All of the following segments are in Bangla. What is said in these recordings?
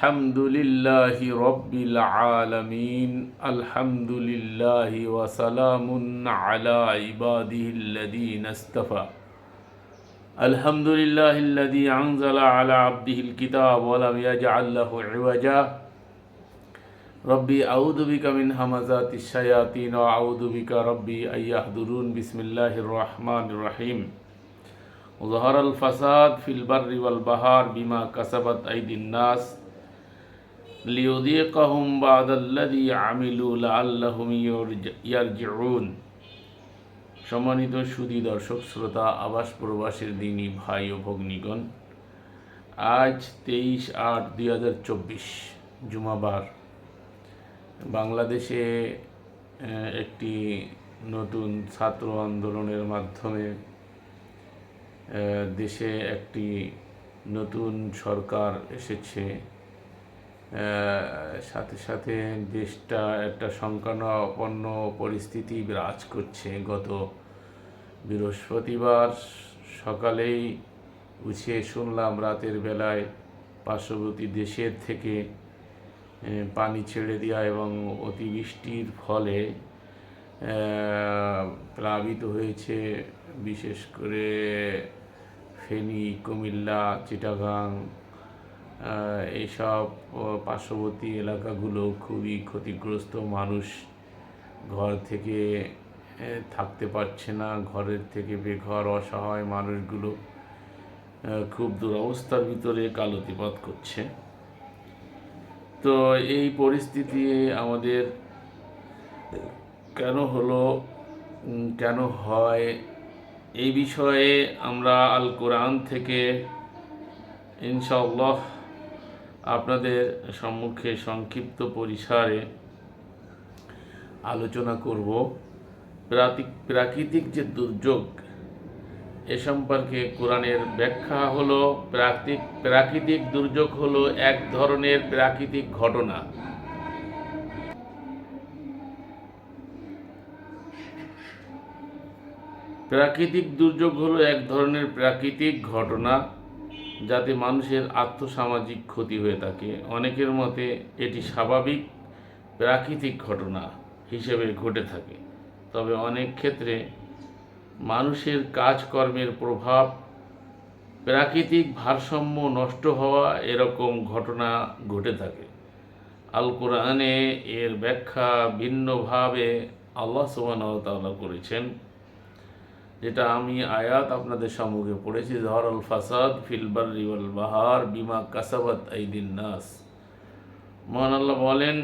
الحمد لله رب العالمين الحمد لله وسلام على عباده الذين اصطفى الحمد لله الذي أنزل على عبده الكتاب ولم يجعل له عوجا ربي أعوذ بك من همزات الشياطين وأعوذ بك ربي أن يحضرون بسم الله الرحمن الرحيم ظهر الفساد في البر والبحر بما كسبت أيدي الناس লিউদিয়কহম বাদাল্লাদি আমিলুল আল্লাহম ইয়ারজিউন। সম্মানিত সুদি দর্শক, শ্রোতা, আবাস প্রবাসের দিনই ভাই ও ভগ্নীগণ, আজ তেইশ আট দুই হাজার চব্বিশ, জুমাবার। বাংলাদেশে একটি নতুন ছাত্র আন্দোলনের মাধ্যমে দেশে একটি নতুন সরকার এসেছে। সাথে সাথে দেশটা একটা সংকটাপন্ন পরিস্থিতি বিরাজ করছে। গত বৃহস্পতিবার সকালেই উঠে শুনলাম, রাতের বেলায় পার্শ্ববর্তী দেশের থেকে পানি ছেড়ে দেওয়া এবং অতিবৃষ্টির ফলে প্লাবিত হয়েছে বিশেষ করে ফেনী, কুমিল্লা, চিটাগাং এইসব পার্শ্ববর্তী এলাকাগুলো খুবই ক্ষতিগ্রস্ত মানুষ ঘর থেকে থাকতে পারছে না। ঘরের থেকে বেঘর, অসহায় মানুষগুলো খুব দুরবস্থার ভিতরে কালতিপাত করছে। তো এই পরিস্থিতি আমাদের কেন হলো কেন হয়, এই বিষয়ে আমরা আল কোরআন থেকে ইনশাআল্লাহ আপনাদের সম্মুখে সংক্ষিপ্ত পরিসরে আলোচনা করব। প্রাকৃতিক যে দুর্যোগ, এ সম্পর্কে কোরআনের ব্যাখ্যা হলো, প্রাকৃতিক প্রাকৃতিক দুর্যোগ হলো এক ধরনের প্রাকৃতিক ঘটনা। প্রাকৃতিক দুর্যোগ হলো এক ধরনের প্রাকৃতিক ঘটনা। যাতে মানুষের আর্থসামাজিক ক্ষতি হয়ে থাকে। অনেকের মতে এটি স্বাভাবিক প্রাকৃতিক ঘটনা হিসেবে ঘটে থাকে। তবে অনেক ক্ষেত্রে মানুষের কাজকর্মের প্রভাব, প্রাকৃতিক ভারসাম্য নষ্ট হওয়া এরকম ঘটনা ঘটে থাকে। আল কোরআনে এর ব্যাখ্যা ভিন্নভাবে আল্লাহ সুবাহ করেছেন। যেটা আমি আয়াত আপনাদের সম্মুখে পড়েছি, জহরল ফাসাদ ফিল বার্রি বাহার বিমা কাসাবাত আইদিন নাস। মহান আল্লাহ বলেন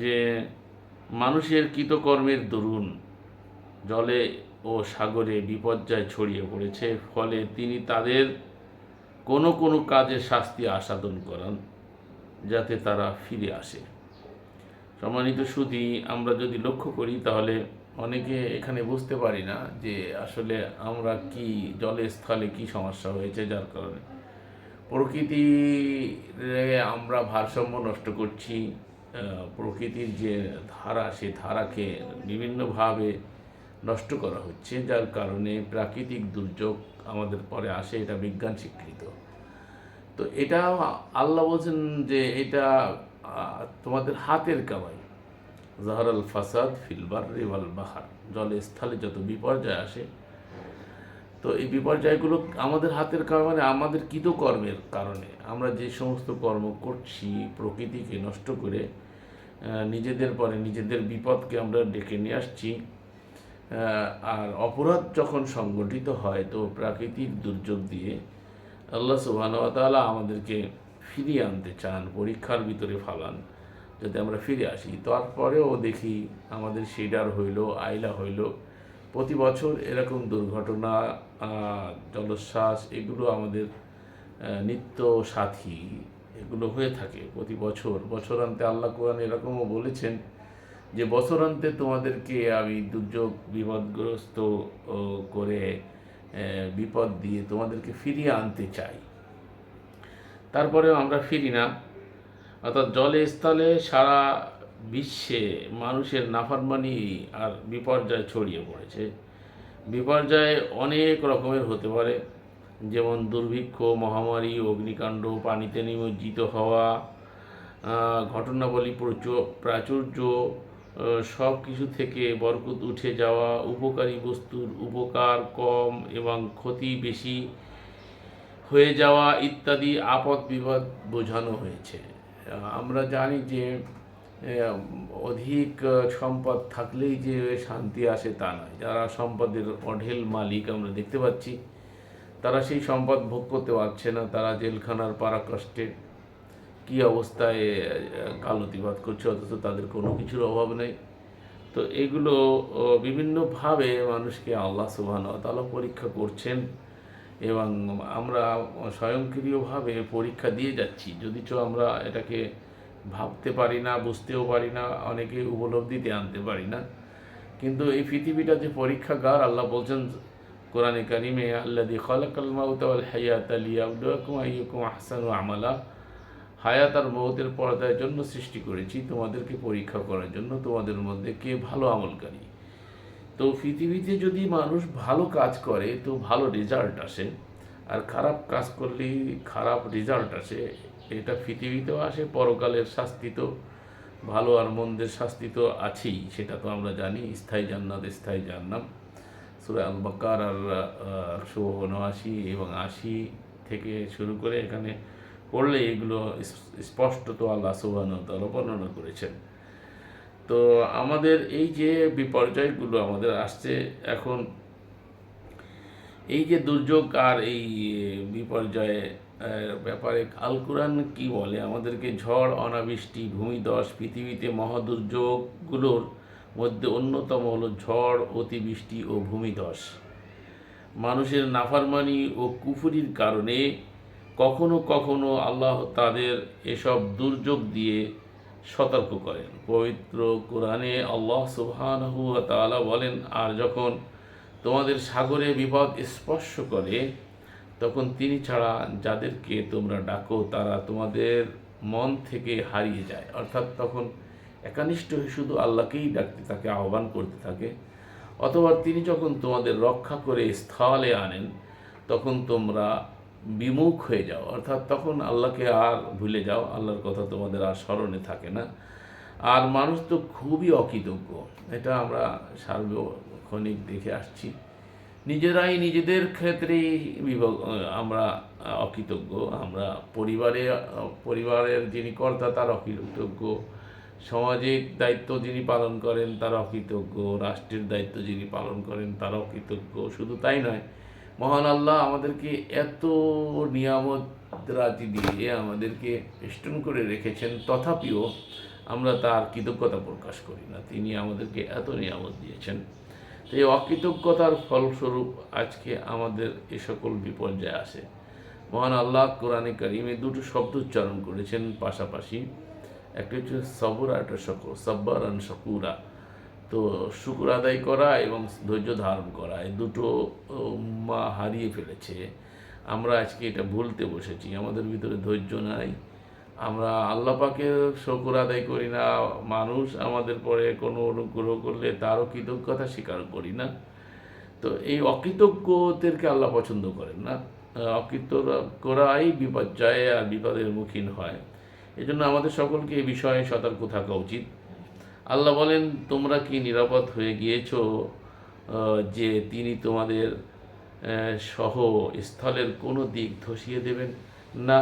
যে, মানুষের কৃতকর্মের দরুন জলে ও সাগরে বিপর্যয় ছড়িয়ে পড়েছে, ফলে তিনি তাদের কোনো কোনো কাজে শাস্তি আসাদন করান যাতে তারা ফিরে আসে। সম্মানিত সুদী আমরা যদি লক্ষ্য করি তাহলে অনেকে এখানে বুঝতে পারি না যে আসলে আমরা কি জলে স্থলে কি সমস্যা হয়েছে, যার কারণে। প্রকৃতির আমরা ভারসাম্য নষ্ট করছি প্রকৃতির যে ধারা সেই ধারাকে বিভিন্নভাবে নষ্ট করা হচ্ছে, যার কারণে প্রাকৃতিক দুর্যোগ আমাদের পরে আসে, এটা বিজ্ঞান স্বীকৃত। তো এটা আল্লাহ বলছেন যে এটা তোমাদের হাতের কামাই। জাহরাল ফাসাদ ফিলবার রিভাল বাহার। জলে স্থলে যত বিপর্যয় আসে, তো এই বিপর্যয়গুলো আমাদের হাতের কারণে মানে আমাদের কৃতকর্মের কারণে। আমরা যে সমস্ত কর্ম করছি প্রকৃতিকে নষ্ট করে নিজেদের পরে নিজেদের বিপদকে আমরা ডেকে নিয়ে আসছি আর অপরাধ যখন সংগঠিত হয়, তো প্রাকৃতিক দুর্যোগ দিয়ে আল্লাহ সুবাহতালা আমাদেরকে ফিরিয়ে আনতে চান, পরীক্ষার ভিতরে ফালান। যাতে আমরা ফিরে আসি, তারপরেও দেখি আমাদের সিডার হইল, আইলা হইল। প্রতি বছর এরকম দুর্ঘটনা জলোচ্ছ্বাস, এগুলো আমাদের নিত্য সাথী, এগুলো হয়ে থাকে প্রতি বছর। বছরান্তে আল্লাহ কোরআন এরকমও বলেছেন যে, বছরান্তে তোমাদেরকে আমি দুর্যোগ বিপদগ্রস্ত করে বিপদ দিয়ে তোমাদেরকে ফিরিয়ে আনতে চাই। তারপরেও আমরা ফিরি না। অর্থাৎ জলে স্থলে সারা বিশ্বে মানুষের নাফারমানি আর বিপর্যয় ছড়িয়ে পড়েছে। বিপর্যয় অনেক রকমের হতে পারে, যেমন দুর্ভিক্ষ, মহামারী, অগ্নিকাণ্ড, পানিতে নিমজ্জিত হওয়া ঘটনাবলী প্রচুর প্রাচুর্য সব কিছু থেকে বরকত উঠে যাওয়া, উপকারী বস্তুর উপকার কম এবং ক্ষতি বেশি হয়ে যাওয়া ইত্যাদি আপদ বিপদ বোঝানো হয়েছে। আমরা জানি যে অধিক সম্পদ থাকলেই যে শান্তি আসে তা নয়। যারা সম্পদের অঢেল মালিক আমরা দেখতে পাচ্ছি তারা সেই সম্পদ ভোগ করতে পারছে না। তারা জেলখানার পারাকষ্টে কি অবস্থায় আহ, কালতিবাদ করছে অথচ তাদের কোনো কিছুর অভাব নেই। তো এগুলো বিভিন্নভাবে মানুষকে আল্লাহ সুবহান তালা পরীক্ষা করছেন। এবং আমরা স্বয়ংক্রিয়ভাবে পরীক্ষা দিয়ে যাচ্ছি। যদিচ আমরা এটাকে ভাবতে পারি না, বুঝতেও পারি না, অনেকে উপলব্ধিতে আনতে পারি না। কিন্তু এই পৃথিবীটা যে পরীক্ষাগার, আল্লাহ বলছেন কোরআনে কারিমে আল্লাহ দি খলাকাল হায়াত আলিয়াবলুয়াকুম আইয়ুকুম আহসানু আমালা। হায়াত আর মৌতের পর্দার জন্য সৃষ্টি করেছি। তোমাদেরকে পরীক্ষা করার জন্য তোমাদের মধ্যে কে ভালো আমলকারী? তো পৃথিবীতে যদি মানুষ ভালো কাজ করে, তো ভালো রেজাল্ট আসে। আর খারাপ কাজ করলেই খারাপ রেজাল্ট আসে। এটা পৃথিবীতেও আসে, পরকালের শাস্তি তো, ভালো আর মন্দের শাস্তি তো আছেই, সেটা তো আমরা জানি। স্থায়ী জান্নাত, স্থায়ী জান্নাম সুরা আল বাকার আর একশো উনআশি এবং আশি থেকে শুরু করে এখানে পড়লে এগুলো স্প- স্পষ্টত আল্লাহ সুবাহ বর্ণনা করেছেন। তো আমাদের এই যে বিপর্যয়গুলো আমাদের আসছে এখন, এই যে দুর্যোগ আর এই বিপর্যয়ে ব্যাপারে আল কোরআন কি বলে? আমাদেরকে ঝড়, অনাবৃষ্টি, ভূমিধস, পৃথিবীতে মহাদুর্যোগগুলোর মধ্যে অন্যতম হলো ঝড়, অতিবৃষ্টি ও ভূমিধস। মানুষের নাফারমানি ও কুফুরির কারণে কখনো কখনো আল্লাহ তাদের এসব দুর্যোগ দিয়ে সতর্ক করেন। পবিত্র কোরআনে আল্লাহ ওয়া বলেন, আর যখন তোমাদের সাগরে বিপদ স্পর্শ করে, তখন তিনি ছাড়া যাদেরকে তোমরা ডাকো, তারা তোমাদের মন থেকে হারিয়ে যায়। অর্থাৎ তখন একানিষ্ঠ হয়ে শুধু আল্লাহকেই ডাকতে থাকে, আহ্বান করতে থাকে। অথবা তিনি যখন তোমাদের রক্ষা করে স্থলে আনেন, তখন তোমরা বিমুখ হয়ে যাও। অর্থাৎ তখন আল্লাহকে আর ভুলে যাও, আল্লাহর কথা তোমাদের আর স্মরণে থাকে না। আর মানুষ তো খুবই অকৃতজ্ঞ। এটা আমরা সার্বক্ষণিক দেখে আসছি। নিজেরাই নিজেদের ক্ষেত্রেই বিভগ আমরা অকৃতজ্ঞ, আমরা পরিবারে, পরিবারের যিনি কর্তা তার অকৃতজ্ঞ সামাজিক দায়িত্ব যিনি পালন করেন তার অকৃতজ্ঞ, রাষ্ট্রের দায়িত্ব যিনি পালন করেন তার অকৃতজ্ঞ। শুধু তাই নয় মহান আল্লাহ আমাদেরকে এত নিয়ামত রাজি দিয়ে আমাদেরকে বেষ্টন করে রেখেছেন। তথাপিও আমরা তার কৃতজ্ঞতা প্রকাশ করি না। তিনি আমাদেরকে এত নিয়ামত দিয়েছেন। তো এই অকৃতজ্ঞতার ফলস্বরূপ আজকে আমাদের এ সকল বিপর্যয় আসে। মহান আল্লাহ কোরআনে কারিমে দুটো শব্দ উচ্চারণ করেছেন পাশাপাশি। একটা হচ্ছে সবর আর একটা শকুর সব্বর আর শকুরা। তো শুকুর আদায় করা এবং ধৈর্য ধারণ করা এই দুটো মা হারিয়ে ফেলেছে। আমরা আজকে এটা ভুলতে বসেছি আমাদের ভিতরে ধৈর্য নাই। আমরা আল্লাহ পাকের শকুর আদায় করি না মানুষ আমাদের পরে কোনো অনুগ্রহ করলে তারও কৃতজ্ঞতা স্বীকার করি না। তো এই অকৃতজ্ঞদেরকে আল্লাহ পছন্দ করেন না। আহ, অকৃতজ্ঞ করাই বিপর্যয়ে আর বিপদের মুখীন হয়। এজন্য আমাদের সকলকে এই বিষয়ে সতর্ক থাকা উচিত। আল্লাহ বলেন, তোমরা কি নিরাপদ হয়ে গিয়েছ যে তিনি তোমাদের সহ স্থলের কোনো দিক ধসিয়ে দেবেন না?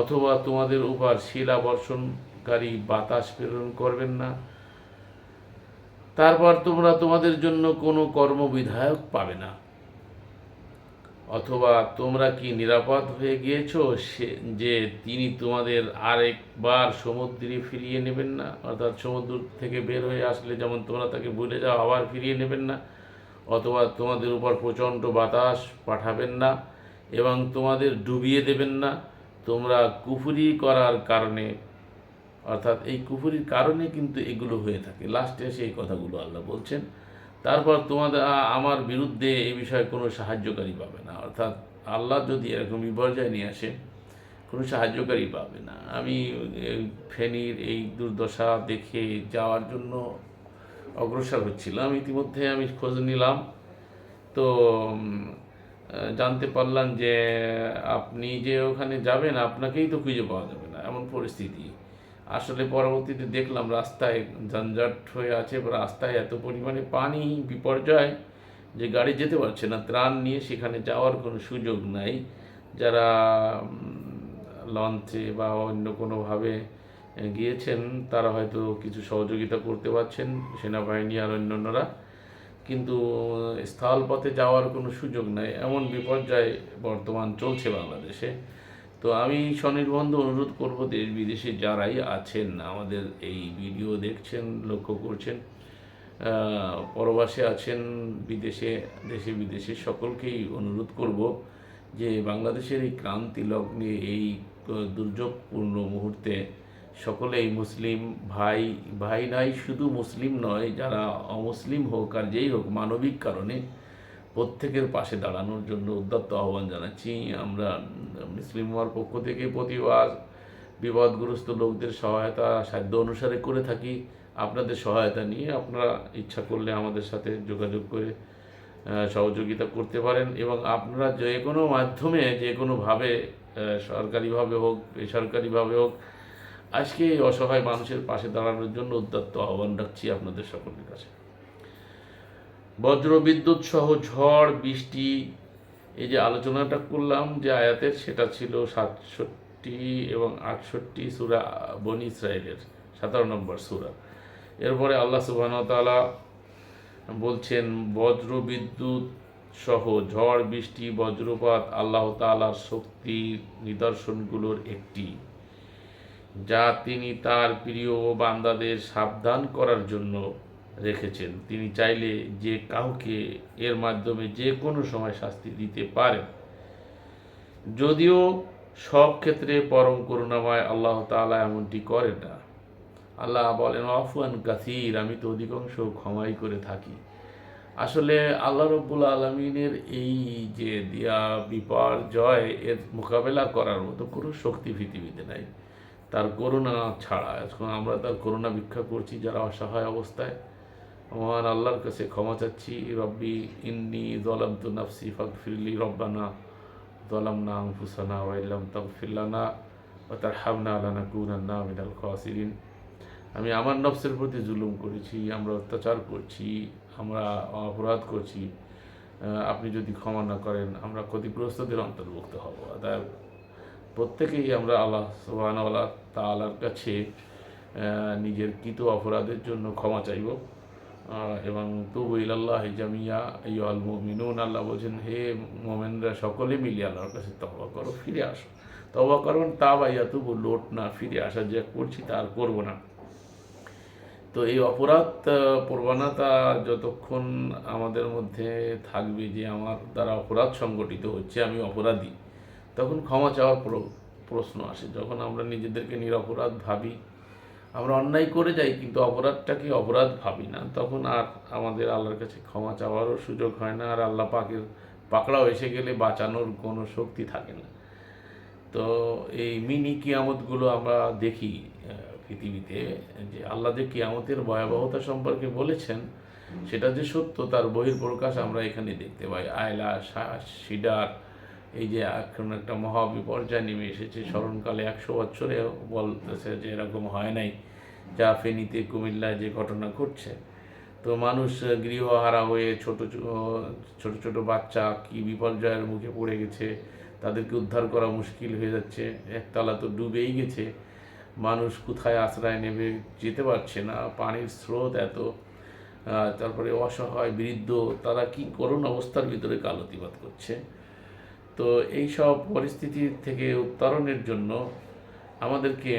অথবা তোমাদের উপর শিলা বর্ষণকারী বাতাস প্রেরণ করবেন না? তারপর তোমরা তোমাদের জন্য কোনো কর্মবিধায়ক পাবে না। অথবা তোমরা কি নিরাপদ হয়ে গিয়েছ? সে, যে তিনি তোমাদের আরেকবার সমুদ্রে ফিরিয়ে নেবেন না, অর্থাৎ সমুদ্র থেকে বের হয়ে আসলে যেমন তোমরা তাকে ভুলে যাও, আবার ফিরিয়ে নেবেন না, অথবা তোমাদের উপর প্রচণ্ড বাতাস পাঠাবেন না এবং তোমাদের ডুবিয়ে দেবেন না, তোমরা কুফুরি করার কারণে, অর্থাৎ এই কুফুরির কারণে কিন্তু এগুলো হয়ে থাকে। লাস্টে সেই কথাগুলো আল্লাহ বলছেন তারপর তোমাদের আমার বিরুদ্ধে এই বিষয়ে কোনো সাহায্যকারী পাবে না। অর্থাৎ আল্লাহ যদি এরকম বিপর্যয় নিয়ে আসে, কোনো সাহায্যকারী পাবে না। আমি ফেনীর এই দুর্দশা দেখে যাওয়ার জন্য অগ্রসর হচ্ছিলাম। ইতিমধ্যে আমি খোঁজ নিলাম। তো জানতে পারলাম যে, আপনি যে ওখানে যাবেন, আপনাকেই তো খুঁজে পাওয়া যাবে না। এমন পরিস্থিতি। আসলে পরবর্তীতে দেখলাম রাস্তায় যানজট হয়ে আছে রাস্তায় এত পরিমাণে পানি বিপর্যয় যে গাড়ি যেতে পারছে না, ত্রাণ নিয়ে সেখানে যাওয়ার কোনো সুযোগ নাই। যারা লঞ্চে বা অন্য কোনোভাবে গিয়েছেন, তারা হয়তো কিছু সহযোগিতা করতে পারছেন, সেনাবাহিনী আর অন্যান্যরা। কিন্তু, স্থলপথে যাওয়ার কোনো সুযোগ নাই। এমন বিপর্যয় বর্তমান চলছে বাংলাদেশে। তো আমি স্বনির্বন্ধ অনুরোধ করব দেশ বিদেশে যারাই আছেন, আমাদের এই ভিডিও দেখছেন, লক্ষ্য করছেন পরবাসে আছেন, বিদেশে, দেশে বিদেশে সকলকেই অনুরোধ করব যে বাংলাদেশের এই ক্রান্তি লগ্নে এই দুর্যোগপূর্ণ মুহূর্তে সকলেই মুসলিম ভাই ভাই নাই শুধু মুসলিম নয়, যারা অমুসলিম হোক আর যেই হোক মানবিক কারণে প্রত্যেকের পাশে দাঁড়ানোর জন্য উদ্যত্ত আহ্বান জানাচ্ছি। আমরা মুসলিম হওয়ার পক্ষ থেকে প্রতিবাদ বিপদগ্রস্ত লোকদের সহায়তা সাধ্য অনুসারে করে থাকি। আপনাদের সহায়তা নিয়ে আপনারা ইচ্ছা করলে আমাদের সাথে যোগাযোগ করে সহযোগিতা করতে পারেন এবং আপনারা যে কোনো মাধ্যমে, যে কোনোভাবে সরকারিভাবে হোক, বেসরকারিভাবে হোক, আজকে এই অসহায় মানুষের পাশে দাঁড়ানোর জন্য উদ্যত্ত আহ্বান রাখছি আপনাদের সকলের কাছে। বজ্র বিদ্যুৎ সহ ঝড়, বৃষ্টি, এই যে আলোচনাটা করলাম যে আয়াতের, সেটা ছিল সাতষট্টি এবং আটষট্টি সুরা বনি ইসরায়েলের সাতারো নম্বর সুরা। এরপরে আল্লাহ সুবাহ তাআলা বলছেন বজ্র বিদ্যুৎ সহ ঝড়, বৃষ্টি, বজ্রপাত আল্লাহ তাআলার শক্তির নিদর্শনগুলোর একটি, যা তিনি তার প্রিয় বান্দাদের সাবধান করার জন্য রেখেছেন। তিনি চাইলে যে কাউকে এর মাধ্যমে যে কোনো সময় শাস্তি দিতে পারেন। যদিও সব ক্ষেত্রে পরম করুণাময় আল্লাহ তাআলা এমনটি করে না। আল্লাহ বলেন, আফওয়ান কাসির, আমি তো অধিকাংশ ক্ষমাই করে থাকি। আসলে আল্লাহ রব্বুল আলমিনের এই যে দিয়া বিপর্যয় এর মোকাবেলা করার মতো কোনো শক্তি পৃথিবীতে নাই। তার করুণা ছাড়া, এখন আমরা তার করুণা ভিক্ষা করছি যারা অসহায় অবস্থায়। মহান আল্লাহর কাছে ক্ষমা চাচ্ছি। রব্বি ইন্নি জলাম তু নাফসি ফাগফিরলি রব্বানা। জলাম না আনফুসানা ওয়াইল্লাম তাগফিরলানা ওয়া তারহামনা লানাকুনান্না মিনাল খাসিরিন। আমি আমার নফসের প্রতি জুলুম করেছি, আমরা অত্যাচার করছি, আমরা অপরাধ করছি। আপনি যদি ক্ষমা না করেন, আমরা ক্ষতিগ্রস্তদের অন্তর্ভুক্ত হব। তাই প্রত্যেকেই আমরা আল্লাহ সুবাহান আল্লাহ তালার কাছে নিজের কৃত অপরাধের জন্য ক্ষমা চাইব। এবং তবু ইলাল্লাহ জামিয়া ইয়াল মুমিনুন, আল্লাহ বলছেন, হে মোমেনরা সকলে মিলিয়ে আল্লাহর কাছে তবা করো, ফিরে আসো। তবা করবেন তা বাইয়া তবু লোট না, ফিরে আসা যে করছি তা আর করব না। তো এই অপরাধ প্রবণতা যতক্ষণ আমাদের মধ্যে থাকবে যে আমার দ্বারা অপরাধ সংগঠিত হচ্ছে, আমি অপরাধী, তখন ক্ষমা চাওয়ার প্রশ্ন আসে। যখন আমরা নিজেদেরকে নিরপরাধ ভাবি আমরা অন্যায় করে যাই, কিন্তু অপরাধটাকে অপরাধ ভাবি না। তখন আর আমাদের আল্লাহর কাছে ক্ষমা চাওয়ারও সুযোগ হয় না, আর আল্লাহ পাকের পাকড়াও এসে গেলে বাঁচানোর কোনো শক্তি থাকে না। তো এই মিনি কিয়ামতগুলো আমরা দেখি পৃথিবীতে, যে আল্লাহ যে কিয়ামতের ভয়াবহতা সম্পর্কে বলেছেন, সেটা যে সত্য, তার বহির্প্রকাশ আমরা এখানে দেখতে পাই। আয়লা সিডার এই যে এখন একটা মহা বিপর্যয় নেমে এসেছে। স্মরণকালে একশো বছরে বলতেছে যে এরকম হয় নাই। যা ফেনীতে কুমিল্লায় যে ঘটনা ঘটছে। তো মানুষ গৃহহারা হয়ে ছোট ছোট ছোট বাচ্চা কি বিপর্যয়ের মুখে পড়ে গেছে, তাদেরকে উদ্ধার করা মুশকিল হয়ে যাচ্ছে। একতলা তো ডুবেই গেছে। মানুষ কোথায় আশ্রয় নেবে যেতে পারছে না। পানির স্রোত এত তারপরে অসহায় বৃদ্ধ, তারা কি করুণ অবস্থার ভিতরে কালতিবাদ করছে? তো এই সব পরিস্থিতি থেকে উত্তরণের জন্য আমাদেরকে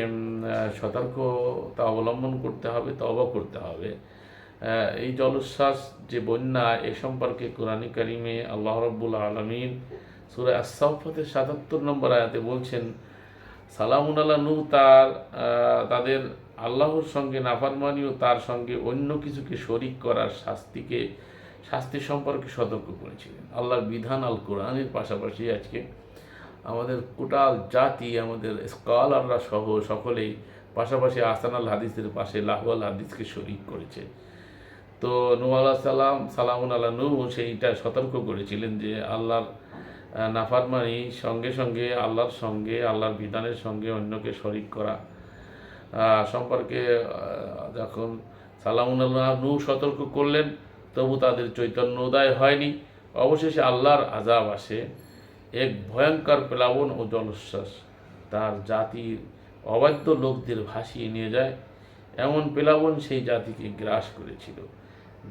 সতর্কতা অবলম্বন করতে হবে তবা করতে হবে। এই জলোচ্ছ্বাস, যে বন্যা, এ সম্পর্কে কোরআনী কারিমে আল্লাহ রব্বুল আলমিন সুরা আসাফতের সাতাত্তর নম্বর আয়াতে বলছেন, সালামুন আল্লাহ নু তার তাদের আল্লাহর সঙ্গে নাফারমানি ও তার সঙ্গে অন্য কিছুকে শরিক করার শাস্তিকে শাস্তি সম্পর্কে সতর্ক করেছিলেন। আল্লাহর বিধান আল কোরআনের পাশাপাশি আজকে আমাদের কোটাল জাতি, আমাদের স্কলাররা সহ সকলেই পাশাপাশি আসান আল হাদিসের পাশে লাহওয়াল হাদিসকে শরিক করেছে। তো নু আল্লাহ সালাম, সালামুন আল্লাহ নু সেইটা সতর্ক করেছিলেন যে আল্লাহর নাফারমানি সঙ্গে সঙ্গে আল্লাহর সঙ্গে, আল্লাহর বিধানের সঙ্গে অন্যকে শরিক করা সম্পর্কে যখন সালামুন আল্লাহ নূ সতর্ক করলেন তবু তাদের চৈতন্য উদয় হয়নি। অবশেষে আল্লাহর আজাব আসে। এক ভয়ঙ্কর প্লাবন ও জলোচ্ছ্বাস তার জাতির অবাধ্য লোকদের ভাসিয়ে নিয়ে যায়। এমন প্লাবন সেই জাতিকে গ্রাস করেছিল,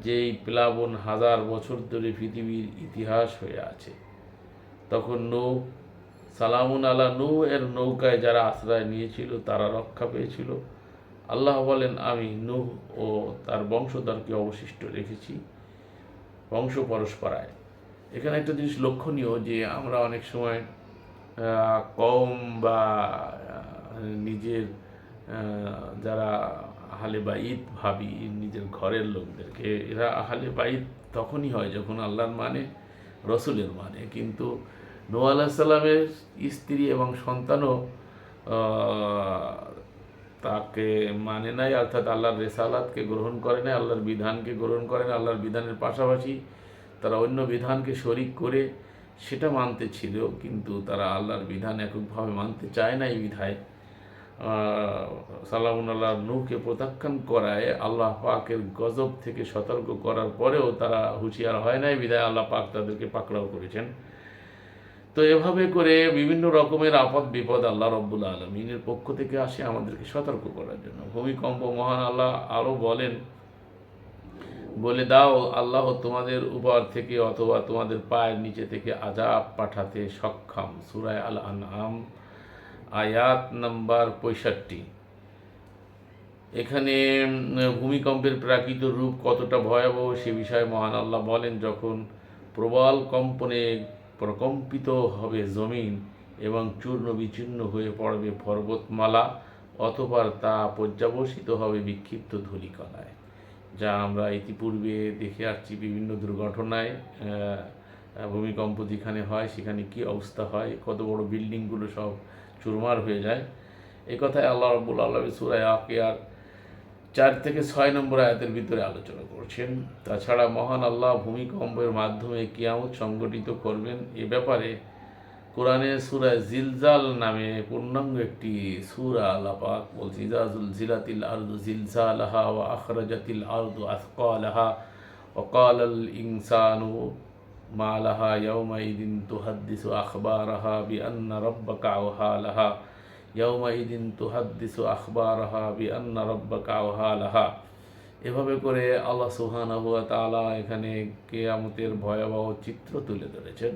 যেই প্লাবন হাজার বছর ধরে পৃথিবীর ইতিহাস হয়ে আছে। তখন নৌ সালামুন আলা নৌ এর নৌকায় যারা আশ্রয় নিয়েছিল, তারা রক্ষা পেয়েছিল। আল্লাহ বলেন, আমি নূহ ও তার বংশধরকে অবশিষ্ট রেখেছি। বংশ পরস্পরায় এখানে একটা জিনিস লক্ষণীয় যে আমরা অনেক সময় কম বা নিজের যারা আহলে বাইত ভাবি, নিজের ঘরের লোকদেরকে, এরা আহলে বাইত তখনই হয় যখন আল্লাহর মানে রসুলের মানে। কিন্তু নো আল্লাহ সাল্লামের স্ত্রী এবং সন্তানও তাকে মানে নাই, অর্থাৎ আল্লাহর রেসালাতকে গ্রহণ করে নাই, আল্লাহর বিধানকে গ্রহণ করে না আল্লাহর বিধানের পাশাপাশি তারা অন্য বিধানকে শরিক করে সেটা মানতে ছিল, কিন্তু তারা আল্লাহর বিধান এককভাবে মানতে চায় না এই বিধায়। সালামুন আল্লাহ নূহকে প্রত্যাখ্যান করায় আল্লাহ পাকের গজব থেকে সতর্ক করার পরেও তারা হুঁশিয়ার হয় নাই বিধায় আল্লাহ পাক তাদেরকে পাকড়াও করেছেন। তো এভাবে করে বিভিন্ন রকমের আপদ বিপদ আল্লাহ রব্বুল আলমিনের পক্ষ থেকে আসে আমাদেরকে সতর্ক করার জন্য। ভূমিকম্প, মহান আল্লাহ আরও বলেন, বলে দাও, আল্লাহ তোমাদের উপর থেকে অথবা তোমাদের পায়ের নিচে থেকে আজাব পাঠাতে সক্ষম। সুরায় আল আনআম আয়াত নাম্বার পঁয়ষট্টি। এখানে ভূমিকম্পের প্রাকৃত রূপ কতটা ভয়াবহ সে বিষয়ে মহান আল্লাহ বলেন, যখন প্রবল কম্পনে প্রকম্পিত হবে জমিন এবং চূর্ণ বিচূর্ণ হয়ে পড়বে পর্বতমালা, অতপর তা পর্যাবসিত হবে বিক্ষিপ্ত ধূলিকণায়। যা আমরা ইতিপূর্বে দেখে আসছি বিভিন্ন দুর্ঘটনায় ভূমিকম্প যেখানে হয়, সেখানে কি অবস্থা হয়, কত বড় বিল্ডিংগুলো সব চুরমার হয়ে যায়। এই কথায় আল্লাহ রব্বুল আল্লাহ সুরায় আকিয়ার চার থেকে ছয় নম্বর আয়াতের ভিতরে আলোচনা করছেন তাছাড়া মহান আল্লাহ ভূমিকম্পের মাধ্যমে কিয়ামত সংগঠিত করবেন এ ব্যাপারে কোরআনে সুরা জিলজাল নামে পূর্ণাঙ্গ একটি সুরা আল্লাহ পাক বলছে ইজাজুল জিলাতিল আরদু জিলজালাহা ওয়া আখরাজাতিল আরদু আসকালাহা وقال الإنسان ما لها يومئذ تحدث أخبارها بأن ربك أوحى لها ইয়ৌমাইদিন তুহাদ্দিসু আখবার বি আন্না রব্বা কাওহালাহা এভাবে করে আল্লাহ সুহান আবুয়া তালা এখানে কেয়ামতের ভয়াবহ চিত্র তুলে ধরেছেন।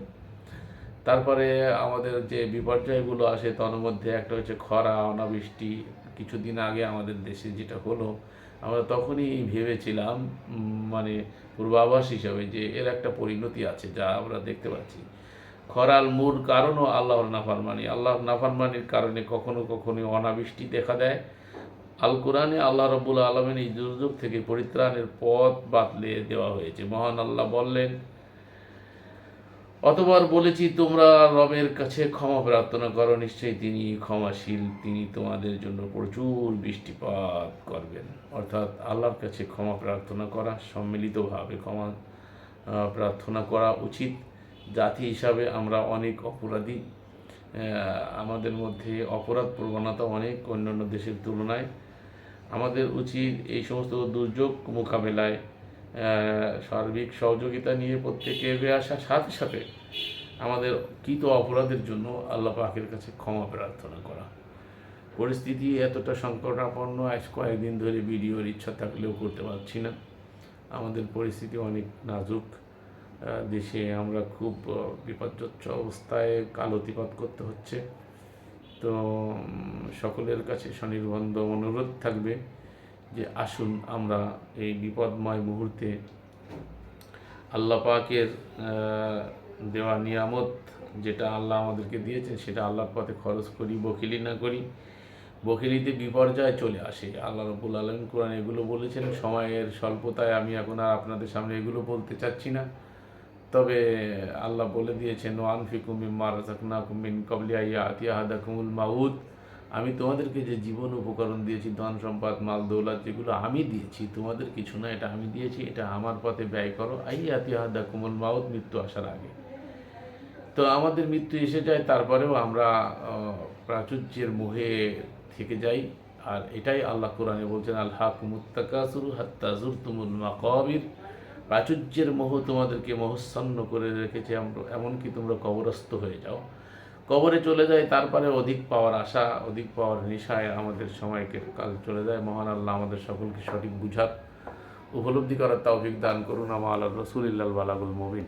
তারপরে আমাদের যে বিপর্যয়গুলো আসে, তার মধ্যে একটা হচ্ছে খরা, অনাবৃষ্টি। কিছুদিন আগে আমাদের দেশে যেটা হলো, আমরা তখনই ভেবেছিলাম মানে পূর্বাভাস হিসাবে যে এর একটা পরিণতি আছে, যা আমরা দেখতে পাচ্ছি। খরার মূল কারণও আল্লাহর নাফারমানি। আল্লাহর নাফারমানির কারণে কখনো কখনো অনাবৃষ্টি দেখা দেয়। আল কোরআনে আল্লাহ রব্বুল আলমের এই দুর্যোগ থেকে পরিত্রাণের পথ বাতলে দেওয়া হয়েছে। মহান আল্লাহ বললেন, অতবার বলেছি, তোমরা রবের কাছে ক্ষমা প্রার্থনা করো, নিশ্চয়ই তিনি ক্ষমাশীল, তিনি তোমাদের জন্য প্রচুর বৃষ্টিপাত করবেন। অর্থাৎ আল্লাহর কাছে ক্ষমা প্রার্থনা করা, সম্মিলিতভাবে ক্ষমা প্রার্থনা করা উচিত। জাতি হিসাবে আমরা অনেক অপরাধী। আমাদের মধ্যে অপরাধ প্রবণতা অনেক অন্যান্য দেশের তুলনায়। আমাদের উচিত এই সমস্ত দুর্যোগ মোকাবেলায় সার্বিক সহযোগিতা নিয়ে প্রত্যেকে এগিয়ে আসার সাথে সাথে আমাদের কৃত অপরাধের জন্য আল্লাহ পাকের কাছে ক্ষমা প্রার্থনা করা। পরিস্থিতি এতটা সংকটাপন্ন, আজ কয়েকদিন ধরে ভিডিওর ইচ্ছা থাকলেও করতে পারছি না। আমাদের পরিস্থিতি অনেক নাজুক। দেশে আমরা খুব বিপর্যস্ত অবস্থায় কালতিপাত করতে হচ্ছে। তো সকলের কাছে স্বনির্বন্ধ অনুরোধ থাকবে যে আসুন আমরা এই বিপদময় মুহূর্তে আল্লাহ পাকের দেওয়া নিয়ামত যেটা আল্লাহ আমাদেরকে দিয়েছেন সেটা আল্লাহর পথে খরচ করি, বকিলি না করি। বকিলিতে বিপর্যয় চলে আসে। আল্লাহ রবুল আলম কোরআন এগুলো বলেছেন, সময়ের স্বল্পতায় আমি এখন আর আপনাদের সামনে এগুলো বলতে চাচ্ছি না। তবে আল্লাহ বলে দিয়েছেন ওয়ান ফিকুম ইম্মার রাজাকনা কুমিন কবলিয়া ইয়া আতিয়াহাদা কুমুল মাউদ আমি তোমাদেরকে যে জীবন উপকরণ দিয়েছি, ধন সম্পদ, মাল, দৌলত, যেগুলো আমি দিয়েছি, তোমাদের কিছু না, এটা আমি দিয়েছি, এটা আমার পথে ব্যয় করো। আই আতিয়াহাদা কুমুল মাউদ মৃত্যু আসার আগে। তো আমাদের মৃত্যু এসে যায়, তারপরেও আমরা প্রাচুর্যের মোহে থেকে যাই। আর এটাই আল্লাহ কোরআনে বলছেন আল্লাহ কুমুত্তাকাসুর হাত্তাজুর তুমুল মাকাবির। প্রাচুর্যের মোহ তোমাদেরকে মোহচ্ছন্ন করে রেখেছে এমন- এমনকি তোমরা কবরস্থ হয়ে যাও। কবরে চলে যায়, তারপরে অধিক পাওয়ার আশা, অধিক পাওয়ার নেশায় আমাদের সময়কে কাল চলে যায়। মহান আল্লাহ আমাদের সকলকে সঠিক বুঝার, উপলব্ধি করার তাও দান করুন। আমার আল্লাহ রসুলিল্লাহ বালাগুল মবিন।